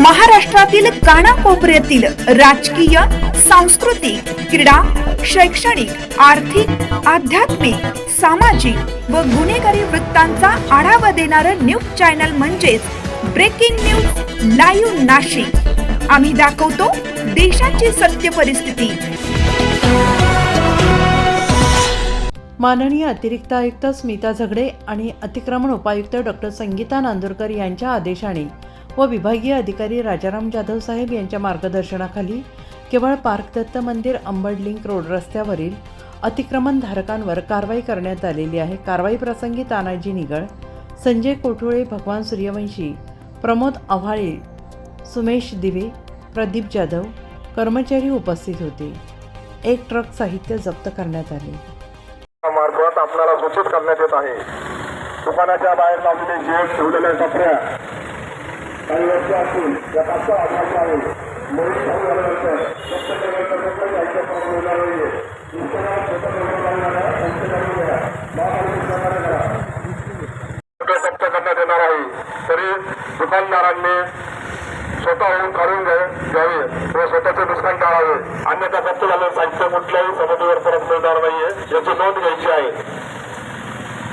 महाराष्ट्रातील कानाकोपऱ्यातील राजकीय सांस्कृतिक क्रीडा शैक्षणिक आर्थिक आध्यात्मिक सामाजिक व गुन्हेगारी वृत्तांचा आढावा देणारं न्यूज चॅनल म्हणजेच ब्रेकिंग न्यूज लाईव्ह नाशिक. आम्ही दाखवतो देशाची सत्य परिस्थिती. माननीय अतिरिक्त आयुक्त स्मिता झगडे आणि अतिक्रमण उपायुक्त डॉक्टर संगीता नांदुरकर यांच्या आदेशाने व विभागीय अधिकारी राजाराम जाधव साहेब यांच्या मार्गदर्शनाखाली केवळ पार्कदत्त मंदिर अंबड लिंक रोड रस्त्यावरील अतिक्रमण धारकांवर कारवाई करण्यात आलेली आहे. कारवाई प्रसंगी तानाजी निगळ संजय कोठुळे भगवान सूर्यवंशी प्रमोद आव्हाळे सुमेश दिवे प्रदीप जाधव कर्मचारी उपस्थित होते. एक ट्रक साहित्य जप्त करण्यात आले. मार्फत आपल्याला सूचित करण्यात येत आहे. दुकानाच्या बाहेर लावलेले जेट ठेवलेल्या कपड्या काही वर्ष असतील या पाचशा आहे नवीन चालू झाल्यानंतर स्वच्छ करण्याचा नाहीये इंस्टाग्राम स्वतः निर्माण करा. करण्यात येणार आहे? तरी दुकानदारांनी स्वतःहून काढून घ्या- घ्यावे. व स्वतःचे नुकसान टाळावे. अन्यथा जप्त झालेलं साहित्य कुठल्याही समितीवर परत मिळणार नाहीये. याची नोंद घ्यायची आहे.